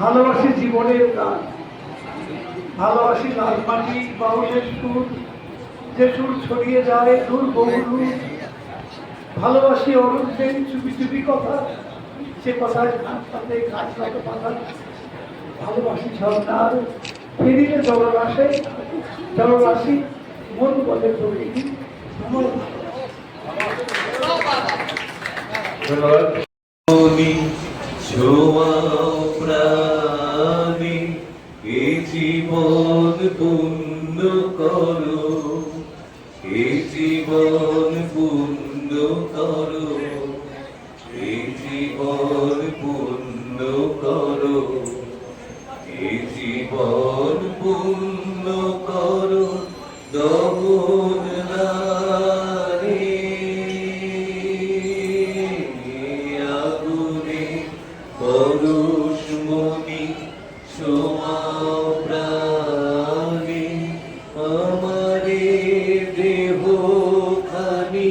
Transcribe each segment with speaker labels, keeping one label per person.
Speaker 1: ভালোবাসি জীবনের গান ভালোবাসি লাল মাটি, বাউলের সুর। যে সুর ছড়িয়ে যায় দূর বহুদূর ভালোবাসি অরুণদের চুপি চুপি কথা। সে কথায় সাথে গাছ লাগে পাতা ভালোবাসি ঝর্ণার ফিরিলে জলরাশে জলরাশি মন বলে
Speaker 2: ধন্যবাদ। মনি ছোঁয়াও প্রাণে, এ জীবন পূর্ণ করো। এ জীবন পূর্ণ করো। এ জীবন পূর্ণ করো। পরশ মনি আমারে দেহ খানি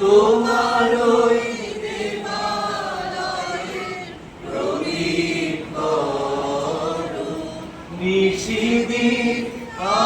Speaker 2: তোমারই নিশিদি আলো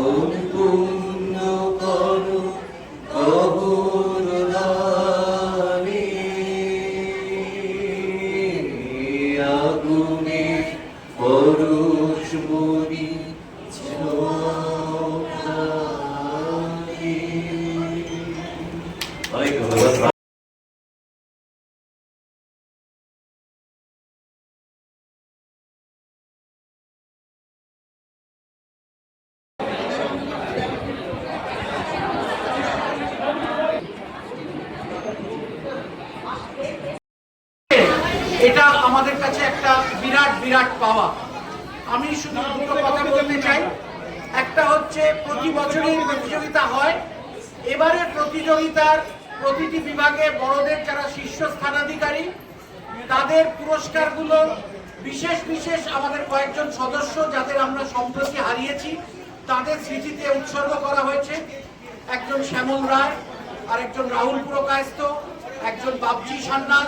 Speaker 3: এটা আমাদের কাছে একটা বিরাট বিরাট পাওয়া। আমি শুধু দুটো কথা বলতে চাই। একটা হচ্ছে, প্রতি বছরই প্রতিযোগিতা হয়। এবারের প্রতিযোগিতার প্রতিটি বিভাগে বড়দের যারা শীর্ষস্থানাধিকারী তাদের পুরস্কারগুলো বিশেষ বিশেষ আমাদের কয়েকজন সদস্য যাদের আমরা সম্প্রতি হারিয়েছি, তাদের স্মৃতিতে উৎসর্গ করা হয়েছে। একজন শ্যামল রায়, আরেকজন রাহুল পুরকায়স্ত একজন বাবজি সান্যাল